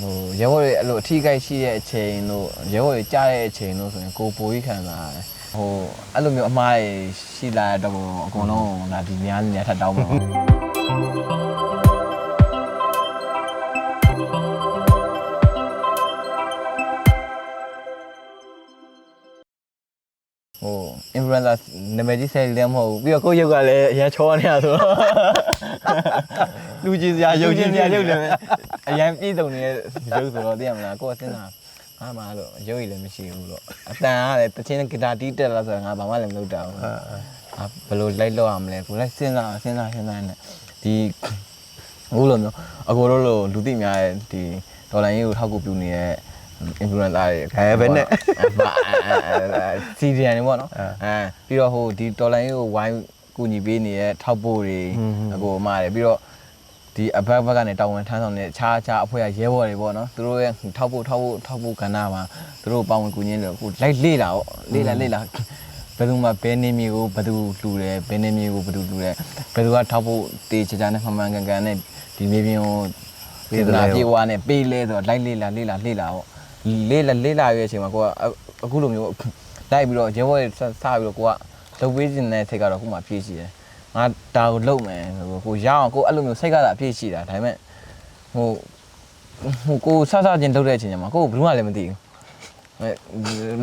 ဟိုရဲဘော်တွေအဲ့လိုအထီးကိုက်ရှိတဲ့အချိန်တို့ရဲဘော်တွေကြားတဲ့အချိန်တို့ဆိုရင်ကိုပိုကြီးခံစားရတယ်ဟိုအဲ့လိုမျိုးအမားတွေရှိလာတဲ့တော့အကုန်လုံးဒါဒီများနေထပ်တောင်းပါ influencer နာမည်ကြီးဆယ်လည်းမဟုတ်ဘူးပြီးတော့ကိုယ့်ရုပ်ကလည်းအရင်ချောနေတာဆိုတော့လူကြီးစရာရုပ်ချင်းပြရုပ်လည်းအရင်ပြည့်စုံနေတဲ့ရုပ်ဆိုတော့သိရမလားကိုယ်ကစဉ်းစားငါမှလို့ရုပ်ရည်လည်းမရှိဘူးလို့အတန်ကလည်းတချင်းဂီတာတီးတက်လာဆိုတော့ငါဘာမှလည်းမလုပ်တော့ဘူးအာဘယ်လိုလိုက်လို့ရမလဲကိုလည်းစဉ်းစားစဉ်းစားစဉ်းစားနေဒီအခုလိုမျိုးအကိုတို့လိုလူသိများတဲ့ဒီဒေါ်လာရင်းကိုထောက်ကူပြုနေတဲ့ influencer တွေအဲဘယ်နဲ့စီဒီယန်တွေပေါ့နော်အဲပြီးတော့ဟိုဒီတော်လိုင်းကိုဝိုင်းကူညီပေးနေတဲ့ထောက်ပို့တွေအကိုအမတွေပြီးတော့ဒီအဘက်ဘက်ကနေတာဝန်ထမ်းဆောင်နေတဲ့ခြားခြားအဖွဲ့ရဲဘော်တွေပေါ့နော်သူတို့ရဲ့ထောက်ပို့ထောက်ပို့ထောက်ပို့ကဏ္ဍမှာသူတို့ပါဝင်ကူညီနေလို့အခုလိုက်လေ့လာပေါ့လေ့လာလေ့လာဘယ်သူမှဘယ်နေမျိုးကိုဘယ်သူလှူတယ်ဘယ်နေမျိုးကိုဘယ်သူလှူတယ်ဘယ်သူကထောက်ဖို့တေးချာချာနဲ့မှန်မှန်ကန်ကန်နဲ့ဒီမြေပြင်ကိုစေတနာပြေဝါနဲ့ပေးလဲဆိုတော့လိုက်လေ့လာလေ့လာလေ့လာပေါ့ လေ့လာလေ့လာရဲ့အချိန်မှာကိုကအခုလိုမျိုးလိုက်ပြီးတော့ရဲဘော်တွေစစပြီးတော့ကိုကလုတ်ပေးခြင်းတဲ့စိတ်ကတော့ခုမှဖြည့်ရှိတယ်ငါဒါကိုလုတ်မယ်ဟိုကိုရအောင်ကိုအဲ့လိုမျိုးစိတ်ကသာဖြည့်ရှိတာဒါပေမဲ့ဟိုဟိုကိုစစချင်းလုတ်တဲ့အချိန်ကျမှကိုဘယ်သူမှလည်းမသိဘူး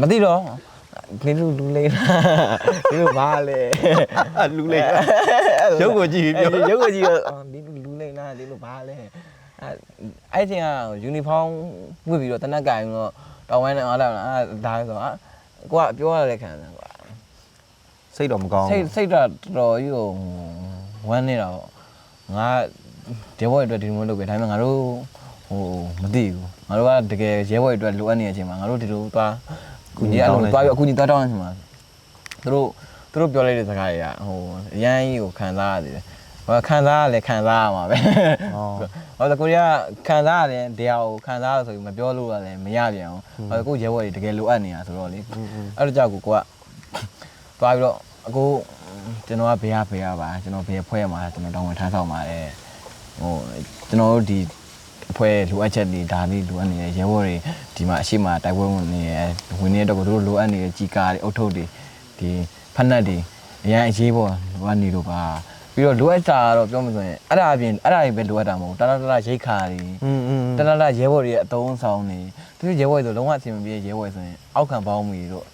မသိတော့ဒီလူလူလေးဒီလိုဘာလဲလူလေးရုပ်ကိုကြည့်ပြီးပြောရုပ်ကိုကြည့်တော့ဒီလူလူလေးလားဒီလိုဘာလဲ အဲ့အဲ့ချိန်ကယူနီဖောင်းဝတ်ပြီးတော့တနက်ကင်တော့တောင်းဝိုင်းနဲ့အားလာအာဒါဆိုอ่ะကိုကပြောရတဲ့ခံတယ်ကွာစိတ်တော့မကောင်းစိတ်စိတ်တော့တော်တော်ကြီးကိုဝမ်းနေတာပေါ့ငါရဲဘော်တွေအတွက်ဒီလိုမျိုးလုပ်ပဲဒါပေမဲ့ငါတို့ဟိုမသိဘူးငါတို့ကတကယ်ရဲဘော်တွေအတွက်လိုအပ်နေတဲ့အချိန်မှာငါတို့ဒီလိုသွားကူညီအဲ့လိုသွားပြီးအကူညီသွားတောင်းနေချိန်မှာသူတို့သူတို့ပြောလိုက်တဲ့စကားတွေကဟိုအရန်ကြီးကိုခံစားရသေးတယ် ဟိုခံစားရလဲခံစားရမှာပဲอ๋อဟောကိုရီးယားခံစားရတယ်တရားကိုခံစားရဆိုပြီးမပြောလို့ရတယ်မရပြန်အောင်ဟောကိုရဲဘော်တွေတကယ်လိုအပ်နေတာဆိုတော့လေအဲ့တော့ကြောက်ကိုကိုကသွားပြီးတော့အကိုကျွန်တော်ကဘေးရဘေးရပါကျွန်တော်ဘေးဖွဲရမှာကျွန်တော်တောင်းဝန်ထမ်းဆောင်ပါတယ်ဟိုကျွန်တော်တို့ဒီအဖွဲလိုအပ်ချက်တွေဒါလေးလိုအပ်နေတယ်ရဲဘော်တွေဒီမှာအရှိမတိုက်ပွဲဝင်နေရဝင်နေတဲ့တော့ကိုတို့လိုအပ်နေတဲ့ကြီးကားတွေအုတ်ထုတ်တွေဒီဖက်နက်တွေအရင်အရေးပေါ်လိုအပ်နေလို့ပါ ပြီးတော့လိုအပ်တာကတော့ပြောမှဆိုရင်အဲ့ဒါအပြင်အဲ့ဒါတွေပဲလိုအပ်တာမဟုတ်ဘူးတလားတလားရိတ်ခါတွေอืมတလားတလားရဲဘော်တွေရဲ့အသုံးဆောင်တွေသူရဲဘော်တွေဆိုလုံးဝအဆင်မပြေရဲဘော်ဆိုရင်အောက်ခံပေါင်းမီတို့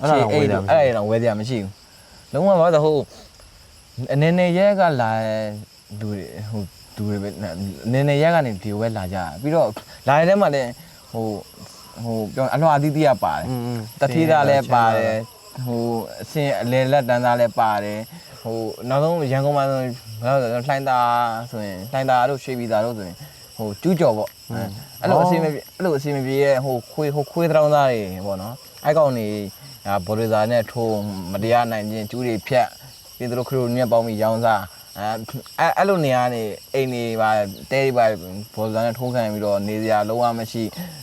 အဲ့ဒါတော့ဝယ်တယ်အဲ့ဒါတော့ဝယ်တယ်မရှိဘူးလုံးဝဘာလို့ဟိုအနေနဲ့ရဲကလာလူတွေဟိုလူတွေပဲအနေနဲ့ရဲကနေဒီဝယ်လာကြပြီးတော့လာတဲ့မှာလည်းဟိုဟိုပြောအလွာသီးသီးကပါတယ်တထေးသားလည်းပါတယ်ဟိုအစင်အလေလက်တန်းသားလည်းပါတယ် ဟိုနောက်ဆုံးရန်ကုန်မှာဆိုရင်ဘယ်လိုလဲလှိုင်းသားဆိုရင်လှိုင်းသားတို့ရွှေပြည်သားတို့ဆိုရင်ဟိုကျူးကျော်ပေါ့အဲ့လိုအစီမပြေအဲ့လိုအစီမပြေရဲ့ဟိုခွေးဟိုခွေးတောင်းသားတွေပေါ့နော်အဲ့ကောင်နေဘော်ရီဇာနဲ့ထိုးမတရားနိုင်ခြင်းကျူးတွေဖြတ်ပြီးသူတို့ခရိုနီနဲ့ပေါင်းပြီးရောင်းစားအဲအဲ့အဲ့လိုနေရာနေအိမ်နေပါတဲတွေပါဘော်ရီဇာနဲ့ထိုးခံပြီးတော့နေစရာလုံးဝမရှိ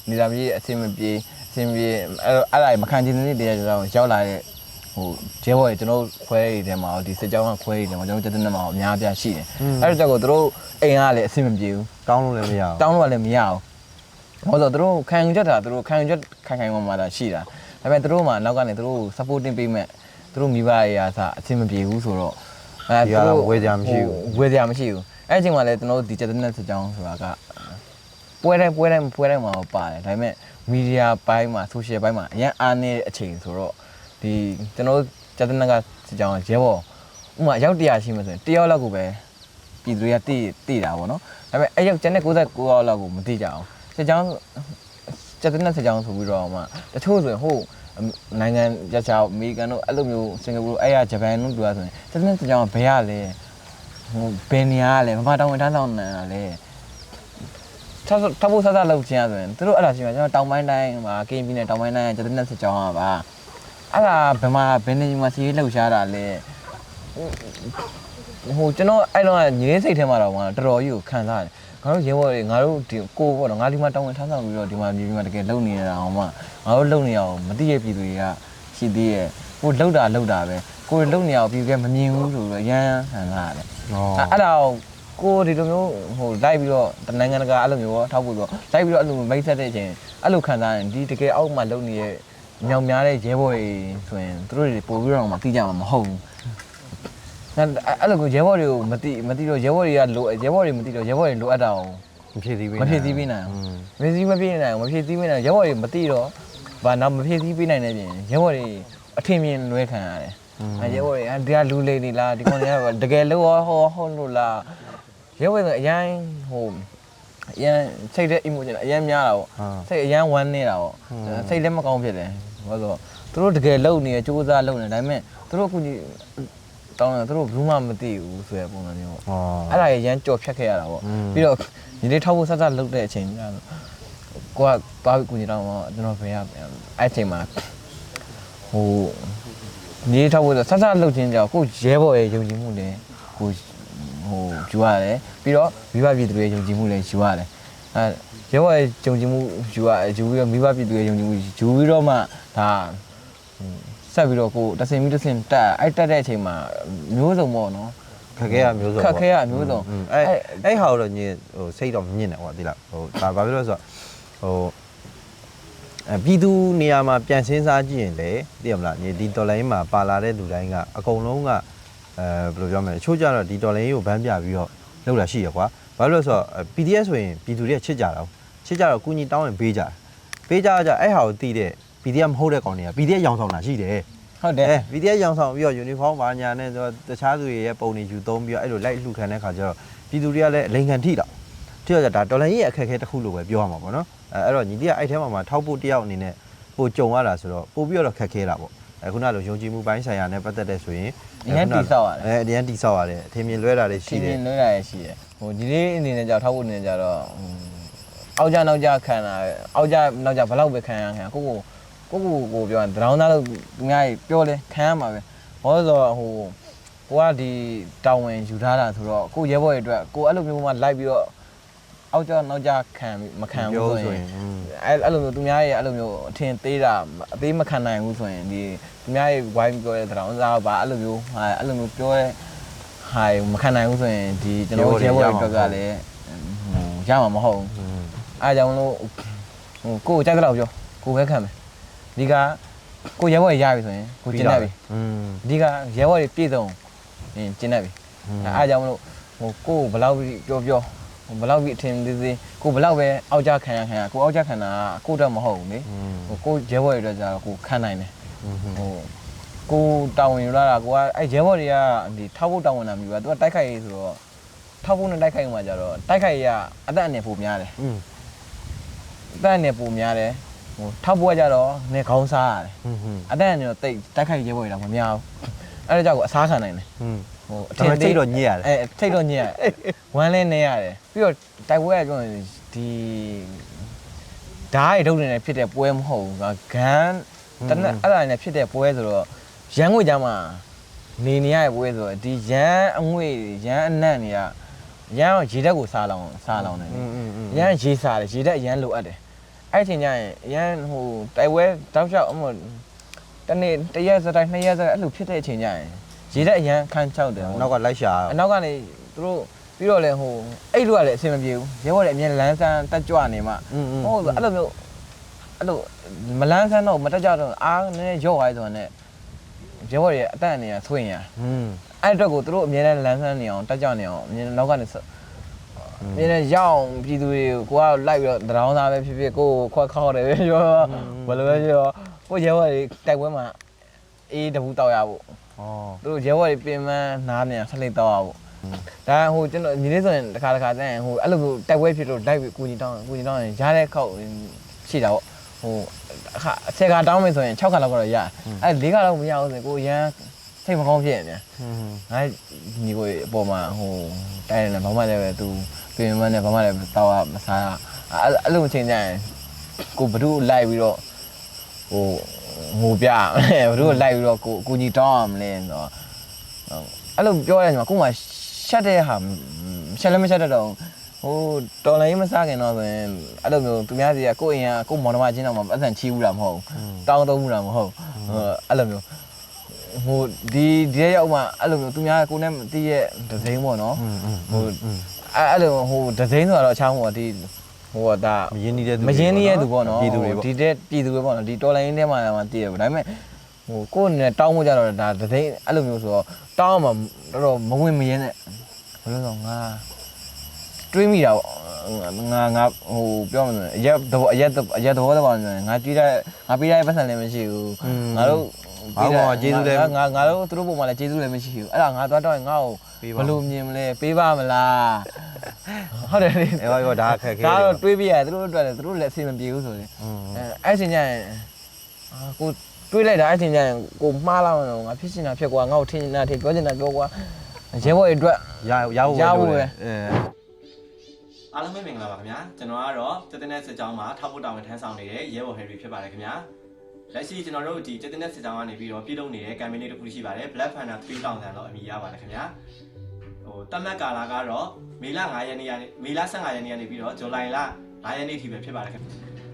နေစရာမရှိအစီမပြေအစီမပြေအဲ့အဲ့ဒါမခံချင်တဲ့နေ့တရားကြောင်ရောက်လာတဲ့ ဟိုကျဲဘော်ရေကျွန်တော်ခွဲတွေထဲမှာဒီစစ်ကြောင်းကခွဲတွေထဲမှာကျွန်တော်ကျတဲ့နေ့မှာအများအပြားရှိတယ်အဲ့တော့ကြောက်ကိုသူတို့အိမ်ကလည်းအဆင်မပြေဘူးကောင်းလို့လည်းမရဘူးတောင်းလို့လည်းမရဘူးဟောဆိုသူတို့ခံယူချက်တာသူတို့ခံယူချက်ခိုင်ခိုင်မာမာတာရှိတာဒါပေမဲ့သူတို့မှနောက်ကနေသူတို့ supporting ပေးမဲ့သူတို့မိဘတွေအားစအဆင်မပြေဘူးဆိုတော့အဲဒီကတော့ဝေးကြမရှိဘူးဝေးကြမရှိဘူးအဲ့အချိန်မှာလည်းကျွန်တော်တို့ဒီကျတဲ့နေ့စစ်ကြောင်းဆိုတာကပွဲတိုင်းပွဲတိုင်းပွဲတိုင်းမှာပါတယ်ဒါပေမဲ့မီဒီယာပိုင်းမှာ social ပိုင်းမှာအရင်အားနေတဲ့အချိန်ဆိုတော့ ဒီကျွန်တော်ကျတဲ့နက်ကစကြောင်းရဲဘော်ဥမာရောက်100ရှိမှဆိုရင်1ယောက်လောက်ကိုပဲပြည်သူတွေကတိတိတာပေါ့နော်ဒါပေမဲ့အဲ့ရောက်ကျန်တဲ့69ယောက်လောက်ကိုမတိကြအောင်စကြောင်းကျတဲ့နက်စကြောင်းဆိုပြီးတော့မှတချို့ဆိုရင်ဟိုနိုင်ငံရချာအမေရိကန်တို့အဲ့လိုမျိုးစင်ကာပူအဲ့ရဂျပန်တို့တူရဆိုရင်ကျတဲ့နက်စကြောင်းကဘယ်ရလဲဟိုဘယ်နေရာလဲမမတောင်းဝင်တန်းဆောင်နေတာလဲထပ်ထပ်ဖို့ဆက်ဆက်လုပ်ချင်ရဆိုရင်သူတို့အဲ့ဒါရှိမှကျွန်တော်တောင်ပိုင်းတိုင်းမှာ KP နဲ့တောင်ပိုင်းတိုင်းကျတဲ့နက်စကြောင်းကပါ အဲ့ဒါဘယ်မှာဘယ်နေမှာစီးလှုပ်ရှားတာလဲဟိုကျွန်တော်အဲ့တော့ညီလေးစိတ်ထဲမှာတော့တော်တော်ကြီးကိုခံစားတယ်ငါတို့ရဲဘော်တွေငါတို့ဒီကိုပေါ့နော်ငါဒီမှာတောင်းဝင်ထမ်းဆောင်ပြီးတော့ဒီမှာမြေပြင်မှာတကယ်လုံနေရတာအောင်မှငါတို့လုံနေအောင်မသိရပြည်သူတွေကရှိသေးရဲ့ကိုလှုပ်တာလှုပ်တာပဲကိုလုံနေအောင်ပြည်ကမမြင်ဘူးဆိုတော့ရမ်းခံစားရတယ်อ๋อအဲ့ဒါကိုဟကိုဒီလိုမျိုးဟိုလိုက်ပြီးတော့တနိုင်ငံတကာအဲ့လိုမျိုးရောထောက်ဖို့ပြီးတော့လိုက်ပြီးတော့အဲ့လိုမိတ်ဆက်တဲ့အချိန်အဲ့လိုခံစားရင်ဒီတကယ်အောက်မှာလုံနေ တဲ့မြောင်များတဲ့ရဲဘော်တွေဆိုရင်သူတို့တွေပို့ပြီးတော့မှသိကြမှာမဟုတ်ဘူးအဲ့အဲ့လိုကိုရဲဘော်တွေကိုမသိမသိတော့ရဲဘော်တွေကလိုရဲဘော်တွေမသိတော့ရဲဘော်တွေလိုအပ်တာအောင်မဖြစ်သေးဘူးမဖြစ်သေးပေးနိုင်အောင်မဖြစ်သေးမပေးနိုင်အောင်မဖြစ်သေးပေးနိုင်ရဲဘော်တွေမသိတော့ဘာနောက်မဖြစ်သေးပေးနိုင်တဲ့ပြင်ရဲဘော်တွေအထင်မြင်လွဲခံရတယ်အဲရဲဘော်တွေအဲဒီကလူလေးနေလားဒီကောင်တွေကတကယ်လို့ဟောဟောလို့လားရဲဘော်တွေအရင်ဟိုအရင်စိတ်တဲ့ emotion အရင်များတာပေါ့ဟာစိတ်အရင်ဝမ်းနေတာပေါ့စိတ်လည်းမကောင်းဖြစ်တယ် ဘာလို့ဆိုသူတို့တကယ်လုံနေရစူးစမ်းလုံနေဒါပေမဲ့သူတို့အခုကြီးတောင်းတယ်သူတို့ဘူးမှမသိဘူးဆိုတဲ့ပုံစံမျိုးပေါ့ဟောအဲ့ဒါရရမ်းကြော်ဖြတ်ခဲ့ရတာပေါ့อืมပြီးတော့ညီလေးထောက်ဖို့ဆက်ဆက်လုပ်တဲ့အချိန်ကျတော့ကိုကသွားပြီးကူညီတော့ကျွန်တော်ဖေရအဲ့အချိန်မှာဟိုညီလေးထောက်ဖို့ဆက်ဆက်လုပ်ခြင်းကြောင့်ကိုရဲဘော်ရဲ့ယုံကြည်မှုနဲ့ကိုဟိုယူရတယ်ပြီးတော့မိဘပြည်သူတွေယုံကြည်မှုလည်းယူရတယ်အဲရဲဘော်ရဲ့ယုံကြည်မှုယူရယူပြီးတော့မိဘပြည်သူရဲ့ယုံကြည်မှုယူပြီးတော့မှ ဒါဆက်ပြီးတော့ကိုတဆင်ပြီးတဆင်တက်အဲ့တက်တဲ့အချိန်မှာမျိုးစုံပေါ့နော်ခက်ခဲရမျိုးစုံခက်ခဲရမျိုးစုံอืมအဲ့အဲ့ဟာတော့ညဟိုစိတ်တော့မြင့်တယ်ဟောဒီလားဟိုဒါဘာဖြစ်လို့လဲဆိုတော့ဟိုအပြည်သူနေရာမှာပြန်စင်းစားကြည့်ရင်လေသိရမလားညီဒီတော်လိုင်းမှာပါလာတဲ့လူတိုင်းကအကုန်လုံးကအဲဘယ်လိုပြောမလဲတချို့ကြတော့ဒီတော်လိုင်းကိုဗန်းပြပြီးတော့လောက်လာရှိရကွာဘာလို့လဲဆိုတော့ PDF ဆိုရင်ပြည်သူတွေကချစ်ကြတာချစ်ကြတော့ကုညီတောင်းရင်ပေးကြတယ်ပေးကြကြအဲ့ဟာကိုတီးတဲ့ PDF မဟုတ်တဲ့ကောင်တွေက PDF ရောင်ဆောင်တာရှိတယ်ဟုတ်တယ် အဲ VDS ရောင်ဆောင်ပြီးတော့ uniform ဘာညာနဲ့ဆိုတော့တခြားသူတွေရဲ့ပုံတွေယူသုံးပြီးတော့အဲ့လိုလိုက်လှူခံတဲ့ခါကျတော့ပြည်သူတွေကလည်းအလိန်ခံထိတော့ထိတော့ဒါတော်လိုင်းရဲ့အခက်အခဲတစ်ခုလို့ပဲပြောရမှာပေါ့နော်အဲအဲ့တော့ညီလေးကအဲ့ထဲမှာမှာထောက်ဖို့တယောက်အနေနဲ့ပိုကြုံရတာဆိုတော့ပို့ပြီးတော့ခက်ခဲတာပေါ့အဲခုနလိုယုံကြည်မှုပိုင်းဆိုင်ရာနဲ့ပတ်သက်တဲ့ဆိုရင်အရင်တိဆောက်ရတယ် အဲအရင်တိဆောက်ရတယ်အထင်မြင်လွဲတာတွေရှိရှိတတယ်ယ်လွှဲတာရရှိတယ်ဟိုဒီလေးအနေနဲ့ကြာထောက်ဖို့အနေနဲ့ကြာတော့ဟိုအောက်ကြနောက်ကြခံတာအောက်ကြနောက်ကြဘလောက်ပဲခံရခံကိုကို ကိုကိုကိုပြောရင်ဒရောင်းသားလို့သူများကြီးပြောလဲခံရမှာပဲဘာလို့လဲဆိုတော့ဟိုကိုကဒီတာဝန်ယူထားတာဆိုတော့ကိုရဲဘော်ရဲ့အတွက်ကိုအဲ့လိုမျိုးမှလိုက်ပြီးတော့အောက်ကြောနောက်ကြခံပြီးမခံဘူးဆိုရင်အဲ့အဲ့လိုမျိုးသူများရဲ့အဲ့လိုမျိုးအထင်သေးတာအသေးမခံနိုင်ဘူးဆိုရင်ဒီသူများရဲ့ဝိုင်းပြောတဲ့ဒရောင်းသားကဘာအဲ့လိုမျိုးဟာအဲ့လိုမျိုးပြောတဲ့ဟာမခံနိုင်ဘူးဆိုရင်ဒီကျွန်တော်ရဲဘော်ရဲ့အတွက်ကလည်းရမှာမဟုတ်ဘူးအားကြောင့်လို့ဟိုကိုကိုကြိုက်တဲ့လောက်ပြောကိုပဲခံမယ် ဒီကကိုရဲဘော်ရရပြီဆိုရင်ကိုကျင်းတတ်ပြီอืมအဓိကရဲဘော်တွေပြည့်စုံရင်ကျင်းတတ်ပြီအဲအားကြောင့်မလို့ဟိုကိုဘလောက်ပြောပြောဘလောက်ကြီးအထင်သေးသေးကိုဘလောက်ပဲအောက်ကြခံရခံရကိုအောက်ကြခံတာကိုတော့မဟုတ်ဘူးလေဟိုကိုရဲဘော်တွေတော့ကြာတော့ကိုခံနိုင်တယ်ဟိုကိုတာဝန်ယူလာတာကိုကအဲရဲဘော်တွေကဒီထောက်ဖို့တာဝန်တာမျိုးကသူကတိုက်ခိုက်ရေးဆိုတော့ထောက်ဖို့နဲ့တိုက်ခိုက်မှကြာတော့တိုက်ခိုက်ရအသက်အနယ်ပုံများတယ်အသက်အနယ်ပုံများတယ် ဟိုထောက်ဖို့ကကျတော့နေခေါင်းစားရတယ် อืม အသက်အနည်းတော့တိတ်တိုက်ခိုက်ရဲဘော်တွေတော့မများဘူးအဲဒါကြောင့်ကိုအစားခံနိုင်တယ် อืม ဟိုအ ဒါပေမဲ့စိတ်တော့ညစ်ရတယ် အဲထိတ်တော့ညစ်ရတယ်ဝမ်းလဲနေရတယ်ပြီးတော့တိုက်ပွဲကပြောရင်ဒီဓာတ်ရိုက်ထုတ်နေတယ်ဖြစ်တဲ့ပွဲမဟုတ်ဘူးကဂန်းတနက်အဲ့ဒါနဲ့ဖြစ်တဲ့ပွဲဆိုတော့ရန်ငွေကြမှာနေနေရတဲ့ပွဲဆိုတော့ဒီရန်အငွေရန်အနံ့တွေကရန်ရေတက်ကိုစားလောင်စားလောင်နေတယ် อืมอืมอืม ရန်ရေစားတယ်ရေတက်ရန်လိုအပ်တယ် အဲ့ချိန်ကျရင်အရန်ဟိုတိုက်ပွဲတောက်လျှောက်အမတနေ့တရက်စတိုင်းနှစ်ရက်စတိုင်းအဲ့လိုဖြစ်တဲ့အချိန်ကျရင်ရေတက်အရန်ခန်းချောက်တယ်နောက်ကလိုက်ရှာအနောက်ကနေသူတို့ပြီးတော့လည်းဟိုအဲ့လိုကလည်းအဆင်မပြေဘူးရဲဘော်လည်းအမြဲလမ်းဆန်းတက်ကြွနေမှဟုတ်အဲ့လိုမျိုးအဲ့လိုမလန်းဆန်းတော့မတက်ကြတော့အားနည်းနည်းရော့သွားဆိုတော့ねရဲဘော်တွေအတန့်နေရဆွင့်ရအဲ့အတွက်ကိုသူတို့အမြဲတမ်းလမ်းဆန်းနေအောင်တက်ကြနေအောင်အမြဲနောက်ကနေ မြင်တဲ့ရောက်အောင်ပြည်သူတွေကိုကိုကတော့လိုက်ပြီးတော့တရောင်းသားပဲဖြစ်ဖြစ်ကိုကိုခွက်ခေါက်တယ်ပဲပြောဘယ်လိုပဲပြောကိုရဲဝဲတွေတိုက်ပွဲမှာအေးတဘူးတောက်ရဖို့ဩသူတို့ရဲဝဲတွေပင်မနားမြန်ဆက်လက်တောက်ရဖို့ဒါဟိုကျွန်တော်ညီလေးဆိုရင်တစ်ခါတစ်ခါတန်းဟိုအဲ့လိုတိုက်ပွဲဖြစ်လို့လိုက်ပြီးကိုကြီးတောင်းကိုကြီးတောင်းရင်ရတဲ့ခောက်ရှိတာပေါ့ဟိုအခါအချက်ခါတောင်းမယ်ဆိုရင်6ခါလောက်ကတော့ရအဲ့4ခါလောက်မရဘူးဆိုရင်ကိုရန်စိတ်မကောင်းဖြစ်နေပြန်ဟွန်းဟွန်းအဲ့ညီကိုအပေါ်မှာဟိုတိုင်တယ်ဘာမှလည်းပဲသူ ဆွေမနဲ့ဘာမှလည်းတောက်ရမစားရအဲ့လိုအချိန်ကျရင်ကိုဘဒုလိုက်ပြီးတော့ဟိုငိုပြဘဒုလိုက်ပြီးတော့ကိုအကူကြီးတောင်းရမလဲဆိုတော့အဲ့လိုပြောရတဲ့ညီမကိုမှရှက်တဲ့ဟာရှက်လည်းမရှက်တော့ဟိုတော်လိုင်းမစားခင်တော့ဆိုရင်အဲ့လိုမျိုးသူများစီကကိုအိမ်ကကိုမောင်နှမချင်းတော့မပတ်စံချီးဘူးလားမဟုတ်ဘူးတောင်းတုံးဘူးလားမဟုတ်ဘူးအဲ့လိုမျိုးဟိုဒီဒီရောက်မှအဲ့လိုမျိုးသူများကိုနဲ့မသိရဲ့ဒဇိန်ပေါ့နော်ဟို အဲ့အဲ့လိုဟိုဒဇိန်းဆိုတော့အချောင်းပေါ့ဒီဟိုဒါမရင်းနှီးတဲ့သူမရင်းနှီးရဲ့သူပေါ့နော်ပြည်သူတွေပေါ့ဒီတဲ့ပြည်သူတွေပေါ့နော်ဒီတော်လိုင်းထဲမှာမှတည်ရပေါ့ဒါပေမဲ့ဟိုကိုယ်နဲ့တောင်းဖို့ကြတော့ဒါဒသိန်းအဲ့လိုမျိုးဆိုတော့တောင်းမှတော်တော်မဝင်မရင်းနဲ့ဘယ်လိုဆိုငါတွေးမိတာပေါ့ငါငါဟိုပြောမှဆိုအရက်တော့အရက်အရက်တော့တော့ငါကြည့်တဲ့ငါပေးတဲ့ပတ်စံလည်းမရှိဘူးငါတို့ ငါငါတို့သူတို့ပုံမှာလည်းကျေးဇူးလည်းမရှိဘူးအဲ့ဒါငါသွားတော့ငါ့ကိုဘယ်လိုမြင်မလဲပေးပါမလားဟုတ်တယ်လေအဲ့ဘာပြောဒါအခက်ခဲဒါတော့တွေးပြရတယ်သူတို့အတွက်လည်းသူတို့လည်းအဆင်မပြေဘူးဆိုရင်อืมအဲအဲ့ချိန်ကျရင်အာကိုတွေးလိုက်တာအဲ့ချိန်ကျရင်ကိုမှားလာတော့ငါဖြစ်ချင်တာဖြစ်ကွာငါ့ကိုထင်နေတာထင်ပြောချင်တာပြောကွာရဲဘော်တွေအတွက်ရရဖို့ရဖို့ပဲအဲအားလုံးပဲမင်္ဂလာပါခင်ဗျာကျွန်တော်ကတော့တသက်နဲ့စစ်ကြောင်းမှာထောက်ဖို့တောင်းဝန်ထမ်းဆောင်နေတဲ့ရဲဘော်ဟယ်ရီဖြစ်ပါတယ်ခင်ဗျာ လက်ရှိကျွန်တော်တို့ဒီတသက်နဲ့စစ်ကြောင်းကနေပြီးတော့ပြည်လုံးနေတဲ့ campaign လေးတစ်ခုရှိပါတယ် Black Panther 3000တော့အမည်ရပါတယ်ခင်ဗျာဟိုတတ်မှတ်ကာလကတော့မေလ9ရက်နေ့ကနေမေလ15ရက်နေ့ကနေပြီးတော့ဇူလိုင်လ9ရက်နေ့ထိပဲဖြစ်ပါတယ်ခင်ဗျာ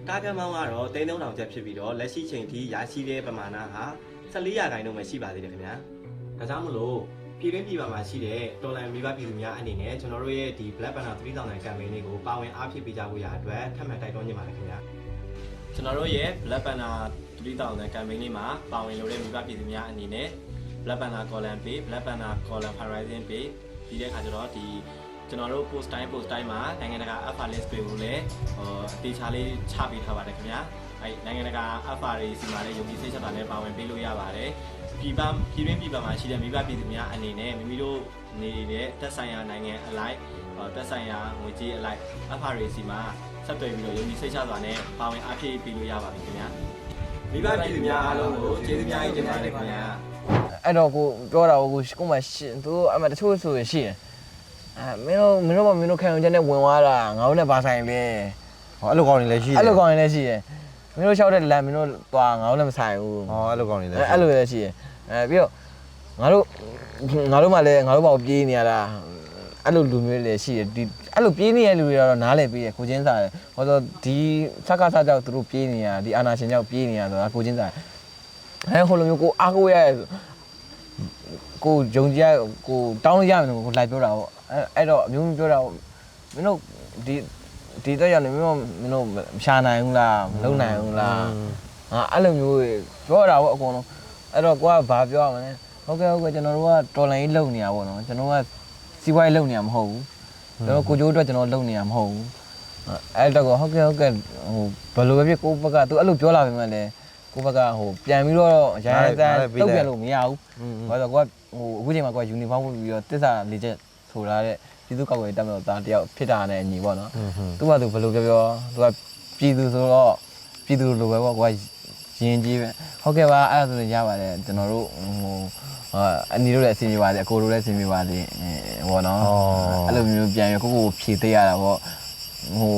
ကားကမောင်းကတော့3000ကျပ်ဖြစ်ပြီးတော့လက်ရှိချိန်ထိရရှိတဲ့ပမာဏဟာ14ရာခိုင်နှုန်းပဲရှိပါသေးတယ်ခင်ဗျာဒါကြောင့်မလို့ပြည်တွင်းပြည်ပမှာရှိတဲ့တော်လန်မိဘပြည်သူများအနေနဲ့ကျွန်တော်တို့ရဲ့ဒီ Black Panther 3000 campaign လေးကိုပါဝင်အားဖြည့်ပေးကြဖို့ရအတွက်ထပ်မံတိုက်တွန်းနေပါတယ်ခင်ဗျာကျွန်တော်တို့ရဲ့ Black Panther 3000 campaign လေးမှာပါဝင်လို့တဲ့မိဘပြည်သူများအနေနဲ့ Black Panther column page Black Panther column horizon page ပြီးတဲ့အခါကျတော့ဒီကျွန်တော်တို့ post time post time မှာနိုင်ငံတကာ alpha list တွေကိုလည်းဟိုအသေးချာလေးချပေးထားပါတယ်ခင်ဗျာအဲနိုင်ငံတကာ alpha တွေစီမှာလည်းယုံကြည်စိတ်ချတာနဲ့ပါဝင်ပေးလို့ရပါတယ်ပြည်ပပြည်တွင်းပြည်ပမှာရှိတဲ့မိဘပြည်သူများအနေနဲ့မိမိတို့နေတဲ့သက်ဆိုင်ရာနိုင်ငံအလိုက်ဟိုသက်ဆိုင်ရာငွေကြေးအလိုက် alpha တွေစီမှာဆက်သွယ်ပြီးတော့ယုံကြည်စိတ်ချစွာနဲ့ပါဝင်အားဖြည့်ပေးလို့ရပါပြီခင်ဗျာ မိဘပြည်သူများအားလုံးကိုကျေးဇူးများကြီးတင်ပါတယ်ခင်ဗျာအဲ့တော့ကိုပြောတာကိုကိုမှရှင်းသူအမှတချို့ဆိုရင်ရှိတယ်အဲမင်းတို့မင်းတို့မမင်းတို့ခံရုံချက်နဲ့ဝင်သွားတာငါတို့နဲ့ဘာဆိုင်လဲဟောအဲ့လိုကောင်းနေလည်းရှိတယ်အဲ့လိုကောင်းရင်လည်းရှိတယ်မင်းတို့လျှောက်တဲ့လမ်းမင်းတို့သွားငါတို့လည်းမဆိုင်ဘူးဟောအဲ့လိုကောင်းနေလည်းအဲ့လိုလည်းရှိတယ်အဲပြီးတော့ငါတို့ငါတို့မှလည်းငါတို့ဘာကိုပြေးနေရတာအဲ့လိုလူမျိုးလည်းရှိတယ်ဒီ အဲ့လိုပြေးနေတဲ့လူတွေကတော့နားလည်ပြီးရကိုချင်းစားတယ်ဟောတော့ဒီစက္ကစကြောက်သူတို့ပြေးနေရဒီအာနာရှင်ကြောက်ပြေးနေရဆိုတာကိုချင်းစားအဲဟိုလိုမျိုးကိုအားကိုရကိုဂျုံကြကိုတောင်းရမယ်လို့ကိုလိုက်ပြောတာပေါ့အဲအဲ့တော့အမျိုးမျိုးပြောတာပေါ့မင်းတို့ဒီဒီတော့ရနေမင်းတို့မင်းတို့မရှာနိုင်ဘူးလားမလုပ်နိုင်ဘူးလားငါအဲ့လိုမျိုးတွေပြောတာပေါ့အကုန်လုံးအဲ့တော့ကိုကဘာပြောရမလဲဟုတ်ကဲ့ဟုတ်ကဲ့ကျွန်တော်တို့ကတော်လိုင်းလုံနေရပါတော့ကျွန်တော်ကစီးပွားရေးလုံနေရမဟုတ်ဘူး ကျွန်တော်ကိုကျိုးအတွက်ကျွန်တော်လုံနေရမဟုတ်ဘူးအဲ့တော့ဟုတ်ကဲ့ဟုတ်ကဲ့ဟိုဘယ်လိုပဲဖြစ်ကိုဘက်ကသူအဲ့လိုပြောလာပြီမဲ့လေကိုဘက်ကဟိုပြန်ပြီးတော့ရရတန်းတုတ်ပြန်လို့မရဘူးဘာလို့ကိုကဟိုအခုချိန်မှာကိုကယူနီဖောင်းဝတ်ပြီးတော့တစ္ဆာလေးချက်ဆိုလာတဲ့ပြည်သူ့ကောက်ွယ်တက်မဲ့သားတယောက်ဖြစ်တာနဲ့ညီပေါ့နော်သူကသူဘယ်လိုပြောပြောသူကပြည်သူဆိုတော့ပြည်သူလိုပဲပေါ့ကွာရင်ကြီးပဲဟုတ်ကဲ့ပါအဲ့ဒါဆိုရင်ရပါတယ်ကျွန်တော်တို့ဟိုအနီတို့လည်းအဆင်ပြေပါတယ်အကိုတို့လည်းအဆင်ပြေပါတယ် ဟောနော်အဲ့လိုမျိုးပြန်ရကိုကိုဖြည့်သိရတာပေါ့ဟို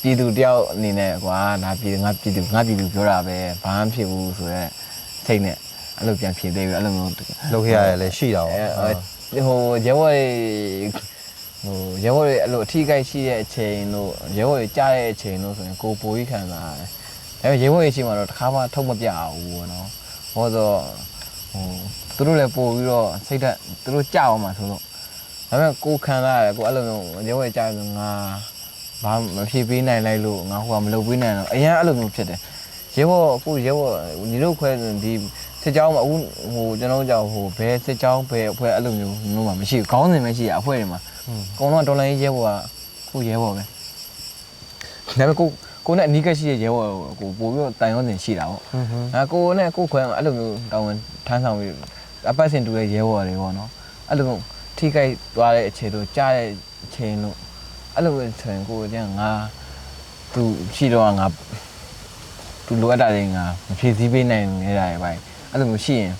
ပြည်သူတယောက်အနေနဲ့ကွာဒါပြည်ငါပြည်သူငါပြည်သူပြောတာပဲဘာမှဖြစ်ဘူးဆိုတော့စိတ်နဲ့အဲ့လိုပြန်ဖြည့်သိပြီးအဲ့လိုမျိုးလုပ်ခဲ့ရတယ်လည်းရှိတာအဲပေါ့ဟိုရဲဘော်တွေဟိုရဲဘော်တွေအဲ့လိုအထီးကိုက်ရှိတဲ့အချိန်တို့ရဲဘော်တွေကြားတဲ့အချိန်တို့ဆိုရင်ကိုပိုကြီးခံစားရတယ်ဒါပေမဲ့ရဲဘော်တွေအချိန်မှာတော့တစ်ခါမှထုတ်မပြဘူးပေါ့နော်ဟောတော့ဟိုသူတို့လည်းပို့ပြီးတော့စိတ်သက်သူတို့ကြောက်အောင်မှာဆိုတော့ ဒါပေမဲ့ကိုခံစားရတယ်ကိုအဲ့လိုမျိုးရဲဘော်တွေကြားလို့ငါဘာမဖြေပေးနိုင်လိုက်လို့ငါဟိုကမလုပ်ပေးနိုင်တော့အရင်အဲ့လိုမျိုးဖြစ်တယ်ရဲဘော်အခုရဲဘော်ညီတို့ခွဲဆိုရင်ဒီစစ်ကြောင်းမှာအခုဟိုကျွန်တော်ကြောင့်ဟိုဘယ်စစ်ကြောင်းဘယ်အဖွဲ့အဲ့လိုမျိုးမျိုးမှမရှိဘူးခေါင်းစဉ်ပဲရှိရအဖွဲ့တွေမှာအကုန်လုံးဒေါ်လာရေးရဲဘော်ကခုရဲဘော်ပဲဒါပေမဲ့ကိုကိုနဲ့အနီးကပ်ရှိတဲ့ရဲဘော်ကိုပို့ပြီးတော့တိုင်ရောတင်ရှိတာပေါ့အဲကိုနဲ့ကိုခွဲမှာအဲ့လိုမျိုးတောင်းဝင်ထမ်းဆောင်ပြီးအပတ်စဉ်တူတဲ့ရဲဘော်တွေပေါ့နော်အဲ့လိုမျိုး ထိခိုက်သွားတဲ့အခြေတို့ကြားတဲ့အချိန်လို့အဲ့လိုပဲဆိုရင်ကိုကျန်ငါသူရှိတော့ငါသူလိုအပ်တာတွေငါမဖြည့်ဆည်းပေးနိုင်နေတာတွေပဲအဲ့လိုမျိုးရှိရင်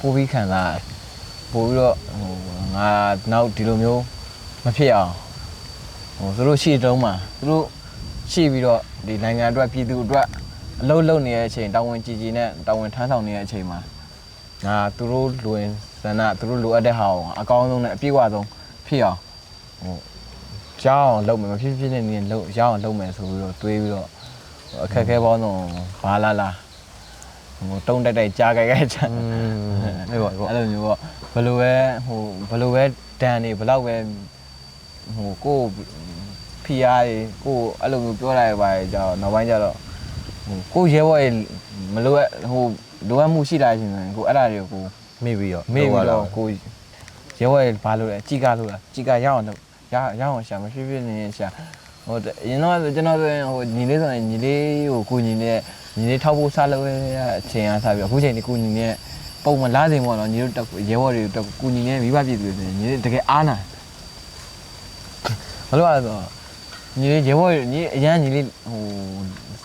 ပို့ပြီးခံစားရတယ်ပို့ပြီးတော့ဟိုငါနောက်ဒီလိုမျိုးမဖြစ်အောင်ဟိုသူတို့ရှိတုံးမှာသူတို့ရှိပြီးတော့ဒီနိုင်ငံအတွက်ပြည်သူအတွက်အလုပ်လုပ်နေတဲ့အချိန်တာဝန်ကြီးကြီးနဲ့တာဝန်ထမ်းဆောင်နေတဲ့အချိန်မှာငါသူတို့လူဝင် ဆန္ဒသူတို့လိုအပ်တဲ့ဟာကိုအကောင်းဆုံးနဲ့အပြည့်အဝဆုံးဖြစ်အောင်ဟိုရအောင်လုပ်မယ်မဖြစ်ဖြစ်နေနေလုပ်ရအောင်လုပ်မယ်ဆိုပြီးတော့တွေးပြီးတော့အခက်အခဲပေါင်းတော့ဘာလာလာဟိုတုံးတက်တက်ကြားကြိုက်ကြိုက်ချာอืมအေးပေါ့အေးပေါ့အဲ့လိုမျိုးပေါ့ဘယ်လိုပဲဟိုဘယ်လိုပဲဒန်နေဘယ်လောက်ပဲဟိုကိုယ့်ဖီယားကိုယ့်အဲ့လိုမျိုးပြောတာရပါကြတော့နောက်ပိုင်းကျတော့ဟိုကိုယ့်ရဲဘော်ရေမလိုအပ်ဟိုလိုအပ်မှုရှိတာရှင်ဆိုရင်ကိုအဲ့ဒါတွေကိုကို မေ့ပြီးတော့မေ့ပြီးတော့လုပ်ရတာကိုရဲဘော်ရေဘာလို့လဲជីကားလို့လားជីကားရအောင်တော့ရရအောင်ရှာမဖြစ်ဖြစ်နေရှာဟိုအရင်တော့ကျွန်တော်ဆိုရင်ဟိုညီလေးဆိုရင်ညီလေးကိုကိုညီလေးညီလေးထောက်ဖို့စားလို့ရအချိန်အားစားပြီးအခုချိန်ဒီကိုညီလေးပုံမလားစင်ပေါ့နော်ညီတို့တက်ရဲဘော်တွေတက်ကိုညီလေးမိဘပြည်သူတွေဆိုရင်ညီလေးတကယ်အားနာဘာလို့လဲဆိုတော့ညီလေးရဲဘော်တွေညီအရန်ညီလေးဟို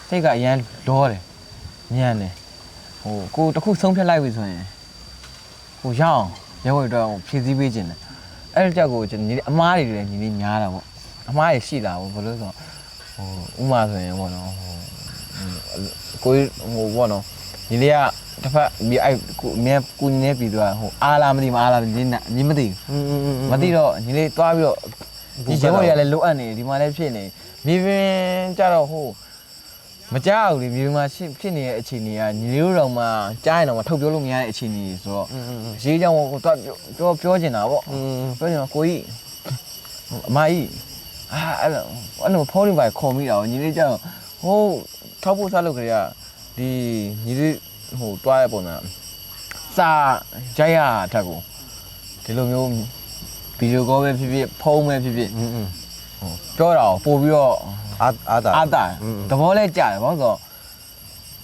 စိတ်ကအရန်လောတယ်ညံ့တယ်ဟိုကိုတစ်ခုဆုံးဖြတ်လိုက်ပြီဆိုရင် ဟိုရအောင်ရဲဝဲတော့ဖြည့်ဆည်းပေးခြင်းတယ်အဲ့ဒီကြောက်ကိုကျွန်တော်ညီလေးအမားတွေလည်းညီလေးများတာပေါ့အမားတွေရှိတာပေါ့ဘယ်လိုဆိုတော့ဟိုဥမာဆိုရင်ပေါ့နော်ဟိုကိုယ်ဟိုပေါ့နော်ညီလေးကတစ်ဖက်ဒီအဲ့ကိုအမြဲကိုညီနေပြီးတော့ဟိုအားလားမသိမအားလားညီနေညီမသိอืมဘူးမသိတော့ညီလေးတွားပြီးတော့ဒီရဲဝဲတွေကလည်းလိုအပ်နေဒီမှာလည်းဖြစ်နေမြေပြင်ကြတော့ဟို မကြောက်ဘူးလေမြေပြင်မှာရှိဖြစ်နေတဲ့အခြေအနေကညီလေးတို့တော့မှကြားရင်တော့မထုတ်ပြောလို့မရတဲ့အခြေအနေဆိုတော့ရေးကြောင်ကိုတော့ပြောပြောချင်တာပေါ့ပြောချင်တာကိုကြီးအမကြီးအာအဲ့လိုအဲ့လိုဖုန်းတွေပါခေါ်မိတာကိုညီလေးကြောင်ဟိုထောက်ဖို့စားလို့ခရီးကဒီညီလေးဟိုတွားတဲ့ပုံစံစာကြိုက်ရတာကိုဒီလိုမျိုးဗီဒီယိုကောပဲဖြစ်ဖြစ်ဖုန်းပဲဖြစ်ဖြစ်ဟိုပြောတာကိုပို့ပြီးတော့ အာအာတာအားတာอืมသဘောလဲကြားတယ်ဘာလို့ဆိုတော့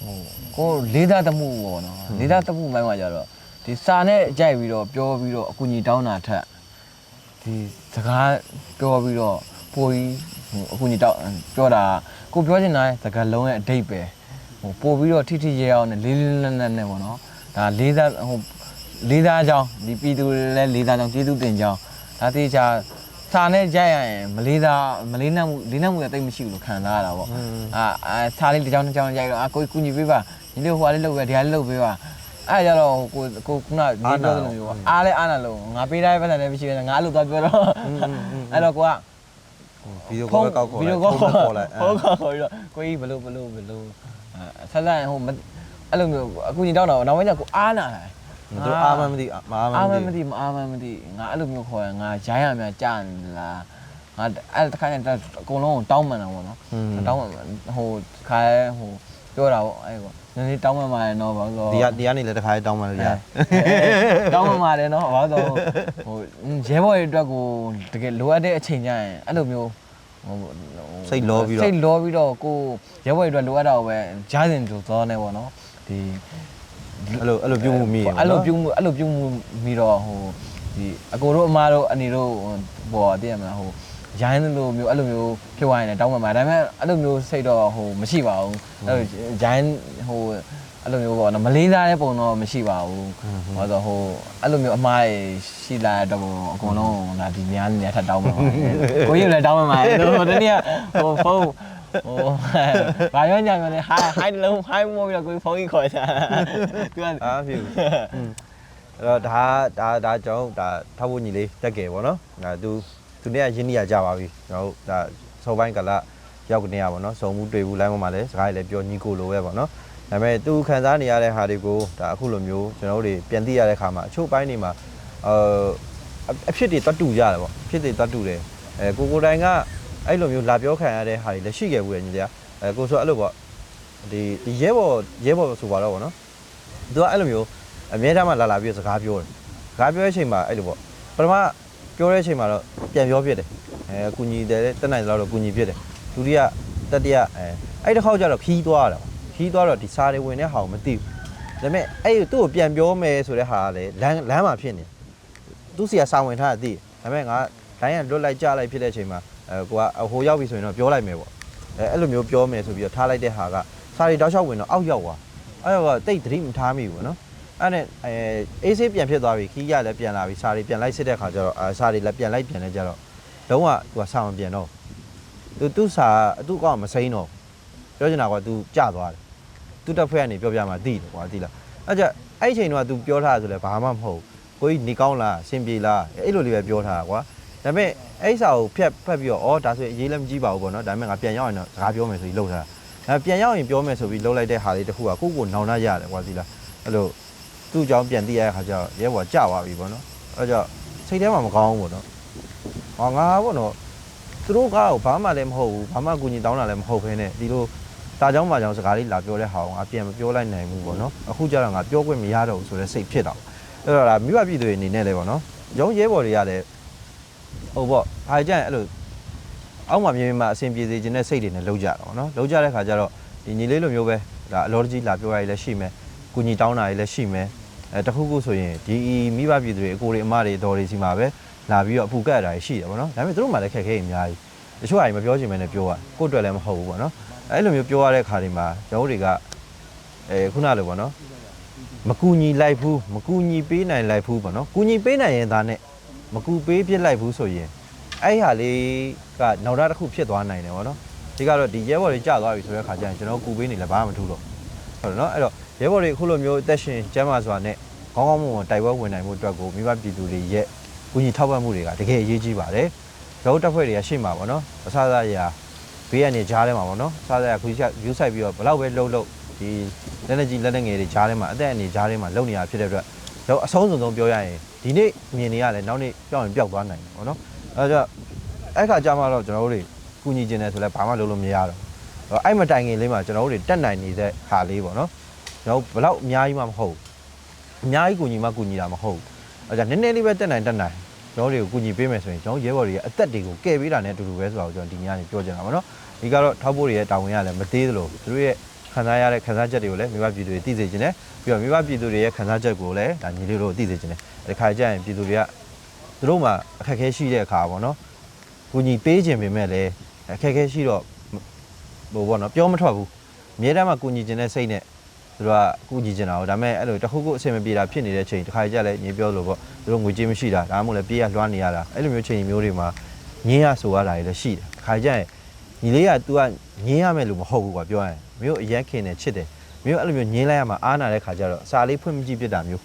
ဟိုကိုလေးသားတမှုပေါ့နော်လေးသားတမှုပိုင်းမှာကြတော့ဒီစာနဲ့ကြိုက်ပြီးတော့ပြောပြီးတော့အကူကြီးတောင်းတာထက်ဒီစကားပြောပြီးတော့ပိုပြီးဟိုအကူကြီးတောင်းပြောတာကိုပြောချင်တာစကားလုံးရဲ့အတိတ်ပဲဟိုပိုပြီးတော့ထိထိရဲအောင်နဲ့လေးလေးနက်နက်နဲ့ပေါ့နော်ဒါလေးသားဟိုလေးသားကြောင်းဒီပြည်သူလည်းလေးသားကြောင်းကျေးဇူးတင်ကြောင်းဒါတေချာ စာနဲ့ကြိုက်ရရင်မလေးသားမလေးနက်မှုလေးနက်မှုလည်းတိတ်မရှိဘူးလို့ခံစားရတာပေါ့อืมအာအာစားလေးတစ်ချောင်းတစ်ချောင်းရိုက်တော့အာကိုကူညီပေးပါညီလေးဟိုဟာလေးလုပ်ပဲဒီဟာလေးလုပ်ပေးပါအဲ့ဒါကြတော့ကိုကိုခုနနေပြောတယ်မျိုးပေါ့အားလဲအားနာလို့ငါပေးတဲ့ပတ်စံလည်းမရှိဘူးငါအဲ့လိုသွားပြောတော့အဲ့တော့ကိုကဗီဒီယိုကောပဲကောက်ခေါ်ဗီလိုဒီက်ယိုကောဖုန်းခေါ်လိုက်ဟိုခေါ်ခေါ်ပြီးတော့ကိုကြီးဘလို့ဘလို့ဘလို့ဆက်လိုက်ဟိုအဲ့လိုမျိုးအကူညီတောင်းတော့နောက်ပိုင်းကျကိုအားနာတယ် တို့အာမမသိအာမအားမမမသိသိမအားမမသိငါအဲ့လိုမျိုးခေါ်ရင်ငါရိုင်းရမြကြာနေလားငါအဲ့တခါကျရင်အကုန်လုံးတောင်းမှန်တာပေါ့နော်อืมတောင်းမှဟိုခါဟိုပြောတာပေါ့အဲ့ပေါ့နည်းနည်းတောင်းမှမှာရနော်ဘာလို့ဒီကဒီကနေလည်းတစ်ခါတောင်းမှလို့ရတောင်းမှမှာတယ်နော်ဘာလို့ဟိုရဲဘော်ရဲ့အတွက်ကိုတကယ်လိုအပ်တဲ့အချိန်ကျရင်အဲ့လိုမျိုးဟိုစိတ်လောပြီးတော့စိတ်လောပြီးတော့ကိုရဲဘော်ရဲ့အတွက်လိုအပ်တာကိုပဲကြားစင်ကြိုသောနေပေါ့နော်ဒီ အဲ့လိုအဲ့လိုပြုံးမှုမိရအဲ့လိုပြုံးမှုအဲ့လိုပြုံးမှုပြီးတော့ဟိုဒီအကိုတို့အမားတို့အနေတို့ဟိုတည်ရမလားဟိုရိုင်းလိုမျိုးအဲ့လိုမျိုးဖြစ်သွားရင်လည်းတောင်းမှမှာဒါပေမဲ့အဲ့လိုမျိုးစိတ်တော့ဟိုမရှိပါဘူးအဲ့လိုရိုင်းဟိုအဲ့လိုမျိုးပေါ့နော်မလေးစားတဲ့ပုံတော့မရှိပါဘူးဟောတော့ဟိုအဲ့လိုမျိုးအမားရှိလာတဲ့တော့အကုန်လုံးဒါဒီများနေထပ်တောင်းမှာပါကိုကြီးလည်းတောင်းမှမှာဟိုတနေ့ဟိုဖုန်း ဟိုဘာရောညာမျိုးလဲဟိုင်းဟိုင်းလုံးဟိုင်းမို့ပြီးတော့ကိုဖုန်းကြီးခေါ်ချာသူကအာဖြစ်ဘူးအဲ့တော့ဒါဒါဒါကြောင့်ဒါထောက်ဖို့ညီလေးတက်ကြယ်ပေါ့နော်ဒါ तू သူနဲ့ရင်းနှီးရကြပါပြီကျွန်တော်တို့ဒါစောပိုင်းကလရောက်ကနေရပါတော့စုံမှုတွေ့ဘူး line ပေါ်မှာလည်းစကားတွေလည်းပြောညီကိုလိုပဲပေါ့နော်ဒါပေမဲ့ तू ခံစားနေရတဲ့ဟာတွေကိုဒါအခုလိုမျိုးကျွန်တော်တို့တွေပြန်သိရတဲ့ခါမှာအချို့ပိုင်းတွေမှာအာအဖြစ်တွေတတ်တူကြတယ်ပေါ့အဖြစ်တွေတတ်တူတယ်အဲကိုကိုတိုင်က အဲ့လိုမျိုးလာပြောခံရတဲ့ဟာတွေလည်းရှိခဲ့ဘူးလေညီလေးကအဲကိုဆိုအဲ့လိုပေါ့ဒီဒီရဲဘော်ရဲဘော်ဆိုပါတော့ပေါ့နော်သူကအဲ့လိုမျိုးအမြဲတမ်းမှလာလာပြီးတော့စကားပြောတယ်စကားပြောတဲ့အချိန်မှာအဲ့လိုပေါ့ပထမပြောတဲ့အချိန်မှာတော့ပြန်ပြောပြတယ်အဲကုညီတယ်တက်နိုင်တယ်တော့ကုညီပြတယ်ဒုတိယတတိယအဲအဲ့တစ်ခေါက်ကျတော့ခီးသွားတာပေါ့ခီးသွားတော့ဒီစားတွေဝင်တဲ့ဟာကိုမသိဘူးဒါပေမဲ့အဲ့သူ့ကိုပြန်ပြောမယ်ဆိုတဲ့ဟာကလည်းလမ်းလမ်းမှာဖြစ်နေသူစီကစာဝင်ထားတာသိဒါပေမဲ့ငါလိုင်းကလွတ်လိုက်ကြလိုက်ဖြစ်တဲ့အချိန်မှာ အဲကိုကဟိုရောက်ပြီဆိုရင်တော့ပြောလိုက်မယ်ပေါ့အဲအဲ့လိုမျိုးပြောမယ်ဆိုပြီးတော့ထားလိုက်တဲ့ဟာကစာတွေတောက်လျှောက်ဝင်တော့အောက်ရောက်သွားအဲ့တော့တိတ်သတိမထားမိဘူးနော်အဲ့နဲ့အဲအေးဆေးပြန်ဖြစ်သွားပြီခီးရလည်းပြန်လာပြီစာတွေပြန်လိုက်စစ်တဲ့ခါကျတော့အာစာတွေလည်းပြန်လိုက်ပြန်လဲကြတော့လုံးဝသူကစာမပြန်တော့သူသူစာသူကောမစိမ့်တော့ပြောချင်တာကသူကြသွားတယ်သူတက်ဖွဲ့ကနေပြောပြမှသိတယ်ကွာသိလားအဲ့ကြအဲ့အချိန်တော့ तू ပြောထားဆိုလဲဘာမှမဟုတ်ကိုကြီးနေကောင်းလားအဆင်ပြေလားအဲ့လိုလေးပဲပြောထားတာကွာ ဒါပေမဲ့အဲ့စာကိုဖြတ်ဖတ်ပြီးတော့ဩဒါဆိုရင်အရေးလည်းမကြည့်ပါဘူးပေါ့နော်ဒါပေမဲ့ငါပြန်ရောက်ရင်တော့စကားပြောမယ်ဆိုပြီးလှုပ်ထားတာ အဲပြန်ရောက်ရင်ပြောမယ်ဆိုပြီးလှုပ်လိုက်တဲ့ဟာလေးတစ်ခုကကိုယ့်ကိုနောင်နာရတယ်ကွာဒီလားအဲ့လိုသူ့အကြောင်းပြန်သိရတဲ့ခါကျတော့ရဲဘော်ကြာသွားပြီပေါ့နော်အဲ့ကြောင့်စိတ်ထဲမှာမကောင်းဘူးပေါ့နော်ဟောငါပေါ့နော်သူတို့ကားကိုဘာမှလည်းမဟုတ်ဘူးဘာမှကူညီတောင်းတာလည်းမဟုတ်ဘဲနဲ့ဒီလိုတာเจ้าမเจ้าစကားလေးလာပြောတဲ့ဟာကိုငါပြန်မပြောလိုက်နိုင်ဘူးပေါ့နော်အခုကျတော့ငါပြောခွင့်မရတော့ဘူးဆိုတဲ့စိတ်ဖြစ်တော့အဲ့တော့ဒါမိဘပြည်သူတွေအနေနဲ့လည်းပေါ့နော်ရုံးရဲဘော်တွေကလည်း ဟုတ်ပေါ့ဘာကြရင်အဲ့လိုအောက်မှာမြေပြင်မှာအဆင်ပြေစေခြင်းနဲ့စိတ်တွေနဲ့လှုပ်ကြတာပေါ့နော်လှုပ်ကြတဲ့ခါကျတော့ဒီညီလေးလိုမျိုးပဲဒါအလောတကြီးလာပြောရည်လည်းရှိမယ်ကုညီတောင်းတာတွေလည်းရှိမယ်အဲတခုခုဆိုရင်ဒီမိဘပြည်သူတွေအကိုတွေအမတွေတော်တွေစီမှာပဲလာပြီးတော့အပူကတ်တာတွေရှိတယ်ပေါ့နော်ဒါပေမဲ့သူတို့မှလည်းခက်ခဲအများကြီးတချို့အရင်မပြောချင်မဲနဲ့ပြောတာကိုယ့်အတွက်လည်းမဟုတ်ဘူးပေါ့နော်အဲ့လိုမျိုးပြောရတဲ့ခါတွေမှာကျွန်တော်တွေကအဲခုနလိုပေါ့နော်မကူညီလိုက်ဘူးမကူညီပေးနိုင်လိုက်ဘူးပေါ့နော်ကူညီပေးနိုင်ရင်ဒါနဲ့ မကူပေးပြစ်လိုက်ဘူးဆိုရင်အဲ့ဟာလေးကနောက်တာတစ်ခုဖြစ်သွားနိုင်တယ်ဗောနော်ဒီကတော့ဒီရဲဘော်တွေကြာသွားပြီဆိုတဲ့ခါကျရင်ကျွန်တော်ကူပေးနေလည်းဘာမှမထူးတော့ဟုတ်တယ်နော်အဲ့တော့ရဲဘော်တွေအခုလိုမျိုးအသက်ရှင်ကျန်းမာစွာနဲ့ကောင်းကောင်းမွန်မွန်တိုက်ပွဲဝင်နိုင်မှုအတွက်ကိုမိဘပြည်သူတွေရဲ့ကူညီထောက်ပံ့မှုတွေကတကယ်အရေးကြီးပါတယ်ကျွန်တော်တပ်ဖွဲ့တွေကရှေ့မှာဗောနော်အဆအသာရာဘေးကနေကြားထဲမှာဗောနော်အဆအသာရာခုချက်ယူဆိုင်ပြီးတော့ဘလောက်ပဲလှုပ်လှုပ်ဒီလက်လက်ကြီးလက်လက်ငယ်တွေကြားထဲမှာအသက်အနေကြားထဲမှာလုံနေရဖြစ်တဲ့အတွက်ကျွန် တော်အဆုံးစုံဆုံးပြောရရင်ဒီနေ့မြင်နေရလဲနောက်နေ့ပြောင်းရင်ပျောက်သွားနိုင်တယ်ဗောနော်အဲဒါကြောင့်အဲ့ခါကျမှတော့ကျွန်တော်တို့တွေကူညီကျင်တယ်ဆိုလဲဘာမှလုပ်လို့မရတော့ဘူးအဲ့မတိုင်ခင်လေးမှာကျွန်တော်တို့တွေတက်နိုင်နေတဲ့ဟာလေးပေါ့နော်ကျွန်တော်ဘလောက်အများကြီးမှမဟုတ်ဘူးအများကြီးကူညီမှကူညီတာမဟုတ်ဘူးအဲ့ဒါနည်းနည်းလေးပဲတက်နိုင်တက်နိုင်ကျွန်တော်တို့တွေကိုကူညီပေးမယ်ဆိုရင်ကျွန်တော်ရဲဘော်တွေရဲ့အသက်တွေကိုကယ်ပေးတာနဲ့အတူတူပဲဆိုတာကိုကျွန်တော်ဒီညနေပြောချင်တာပါနော်ဒီကတော့ထောက်ဖို့တွေရဲ့တာဝန်ရလည်းမသေးသလိုသူတို့ရဲ့ ခံစားရတဲ့ခံစားချက်တွေကိုလည်းမိဘပြည်သူတွေသိစေချင်တယ်ပြီးတော့မိဘပြည်သူတွေရဲ့ခံစားချက်ကိုလည်းဒါညီလေးတို့သိစေချင်တယ်ဒီခါကျရင်ပြည်သူတွေကသူတို့မှအခက်အခဲရှိတဲ့အခါပေါ့နော်ကူညီပေးခြင်းပေမဲ့လည်းအခက်အခဲရှိတော့ဟိုဘောနော်ပြောမထွက်ဘူးအများတမ်းမှကူညီခြင်းတဲ့စိတ်နဲ့သူတို့ကကူညီခြင်းတာဟုတ်ဒါပေမဲ့အဲ့လိုတစ်ခုခုအဆင်မပြေတာဖြစ်နေတဲ့ချိန်တစ်ခါကြလဲညီပြောလို့ပေါ့သူတို့ငွေကြေးမရှိတာဒါမှမဟုတ်လည်းပြေးရလွှမ်းနေရတာအဲ့လိုမျိုးချိန်မျိုးတွေမှာငင်းရဆိုရတာတွေလည်းရှိတယ်တစ်ခါကြရင်ညီလေးက तू က ငင်းရမယ်လို့မဟုတ်ဘူးကွာပြောရရင်မျိုးအရက်ခင်နဲ့ချစ်တယ်မျိုးအဲ့လိုမျိုးငင်းလိုက်ရမှာအားနာတဲ့ခါကျတော့စာလေးဖွင့်မကြည့်ပြစ်တာမျိုး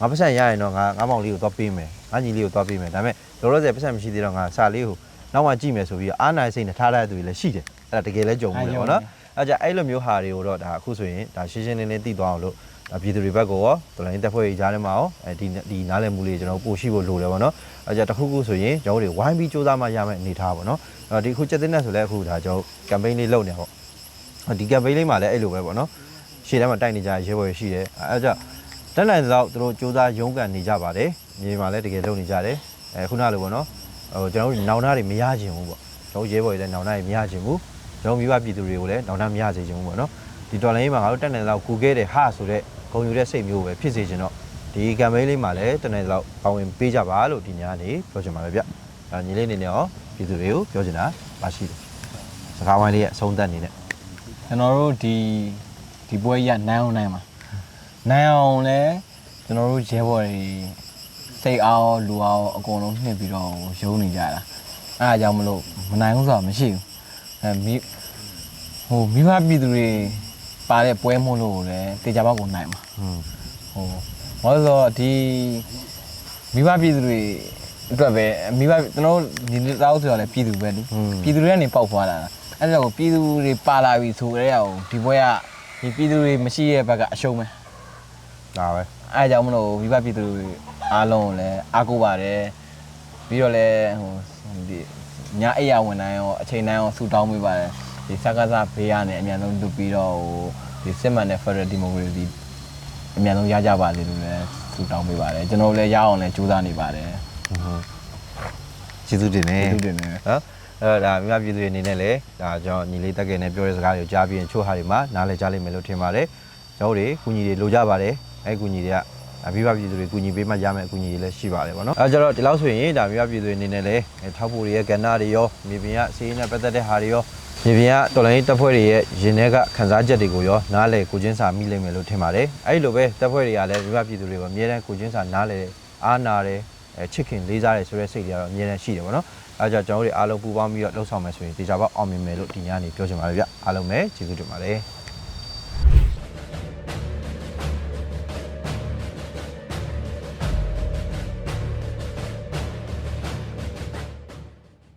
ငါပတ်စံရရင်တော့ငါငါမောင်လေးကိုသွားပေးမယ်ငါညီလေးကိုသွားပေးမယ်ဒါပေမဲ့လောလောဆယ်ပတ်စံမရှိသေးတော့ငါစာလေးကိုနောက်မှကြည့်မယ်ဆိုပြီးတော့အားနာစိတ်နဲ့ထားရတဲ့သူတွေလည်းရှိတယ်အဲ့ဒါတကယ်လည်းကြုံမှုတယ်ပေါ့နော်အဲ့ကြအဲ့လိုမျိုးဟာတွေကိုတော့ဒါအခုဆိုရင်ဒါရှင်းရှင်းလင်းလင်းသိသွားအောင်လို့ဒါ ပြည်သူတွေဘက်ကိုရောတော်လိုင်းတက်ဖွဲ့ရေးကြားထဲမှာရောအဲဒီဒီနားလည်မှုလေးကျွန်တော်ပို့ရှိဖို့လိုတယ်ပေါ့နော်အဲ့ကြတခုခုဆိုရင်ကျွန်တော်တို့ဝိုင်းပြီးစူးစမ်းမှရမယ့်အနေထားပေါ့နော်အဲ့ဒီအခုချက်တင်နဲ့ဆိုလည်းအခုဒါကျွန်တော်ကမ်ပိန်းလေးလုပ်နေပေါ့ဒီကမ်ပိန်းလေးမှာလည်းအဲ့လိုပဲပေါ့နော်ရှေ့ထဲမှာတိုက်နေကြရဲဘော်ရှိတယ်အဲ့ကြတက်နိုင်တော့သူတို့စူးစမ်းရုန်းကန်နေကြပါတယ်မြေမှာလည်းတကယ်လုပ်နေကြတယ်အဲခုနလိုပေါ့နော်ဟိုကျွန်တော်တို့နောင်နာတွေမရခြင်းဘူးပေါ့ကျွန်တော်ရဲဘော်တွေလည်းနောင်နာတွေမရခြင်းဘူးကျွန်တော်မိဘပြည်သူတွေကိုလည်းနောင်နာမရစေခြင်းဘူးပေါ့နော် ဒီတော်လိုင်းလေးမှာငါတို့တက်နေတော့ကူခဲ့တယ်ဟာဆိုတော့ဂုံယူတဲ့စိတ်မျိုးပဲဖြစ်စေခြင်းတော့ဒီကမ်ပိန်းလေးမှာလည်းတက်နေတော့ပါဝင်ပေးကြပါလို့ဒီညနေပြောချင်ပါတယ်ဗျအဲညီလေးအနေနဲ့ရောပြည်သူတွေကိုပြောချင်တာပါရှိတယ်စကားဝိုင်းလေးရဲ့အဆုံးသတ်အနေနဲ့ကျွန်တော်တို့ဒီဒီပွဲကြီးကနိုင်အောင်နိုင်မှာနိုင်အောင်လဲကျွန်တော်တို့ရဲဘော်တွေစိတ်အားလူအားအကုန်လုံးနှိပ်ပြီးတော့ရုံးနေကြတာအဲအားကြောင့်မလို့မနိုင်ဘူးဆိုတာမရှိဘူးအဲမိဟိုမိဘပြည်သူတွေ ပါတဲ့ပွဲမို့လို့လည်းတေချာဘောက်ကိုနိုင်မှာอืมဟိုဘာလို့လဲဆိုတော့ဒီမိဘပြည်သူတွေအတွက်ပဲမိဘကျွန်တော်တို့ညီလေးတောက်ဆိုတော့လည်းပြည်သူပဲလေပြည်သူတွေကနေပေါက်ဖွာလာတာအဲ့ဒါကိုပြည်သူတွေပါလာပြီဆိုတဲ့အောင်ဒီဘွဲကဒီပြည်သူတွေမရှိတဲ့ဘက်ကအရှုံးပဲဒါပဲအဲ့ဒါကြောင့်မလို့မိဘပြည်သူတွေအားလုံးကိုလည်းအားကိုးပါတယ်ပြီးတော့လည်းဟိုဒီညအိယာဝင်တိုင်းရောအချိန်တိုင်းရောဆူတောင်းပေးပါတယ် ဒီစကားစားဘေးကနေအမြန်ဆုံးလွတ်ပြီးတော့ဟိုဒီစစ်မှန်တဲ့ Federal Democracy အမြန်ဆုံးရကြပါစေလို့လည်းဆူတောင်းပေးပါတယ်ကျွန်တော်တို့လည်းရအောင်လည်းကြိုးစားနေပါတယ်ကျေးဇူးတင်နေကျေးဇူးတင်နေနော်အဲ့တော့ဒါမိဘပြည်သူတွေအနေနဲ့လည်းဒါကျွန်တော်ညီလေးတက်ခဲ့နဲ့ပြောတဲ့စကားတွေကိုကြားပြီးရင်ချို့ဟာတွေမှာနားလည်ကြလိမ့်မယ်လို့ထင်ပါတယ်ကျွန်တော်တို့တွေကုညီတွေလိုကြပါတယ်အဲ့ကုညီတွေက မိဘပြည်သူတွေကုညီပေးမှရမယ်အကူညီတွေလည်းရှိပါတယ်ဗောနော်အဲကြတော့ဒီလောက်ဆိုရင်ဒါမိဘပြည်သူတွေအနေနဲ့လည်းထောက်ဖို့တွေရဲ့ကဏ္ဍတွေရောမြေပြင်ကစီးရင်နဲ့ပတ်သက်တဲ့ဟာတွေရောမြေပြင်ကတော်လိုင်းတပ်ဖွဲ့တွေရဲ့ရင်ထဲကခန်းစားချက်တွေကိုရောနားလည်ကိုချင်းစာမိလိမ့်မယ်လို့ထင်ပါတယ်အဲ့လိုပဲတပ်ဖွဲ့တွေကလည်းမိဘပြည်သူတွေကိုအမြဲတမ်းကိုချင်းစာနားလည်အားနာတယ်အဲချစ်ခင်လေးစားတယ်ဆိုတဲ့စိတ်တွေကတော့အမြဲတမ်းရှိတယ်ဗောနော်အဲကြောင့်ကျွန်တော်တို့အားလုံးပူးပေါင်းပြီးတော့လှုပ်ဆောင်မယ်ဆိုရင်ဒီကြပါအောင်မြင်မယ်လို့ဒီညနေပြောချင်ပါတယ်ဗျအားလုံးပဲကျေးဇူးတင်ပါတယ်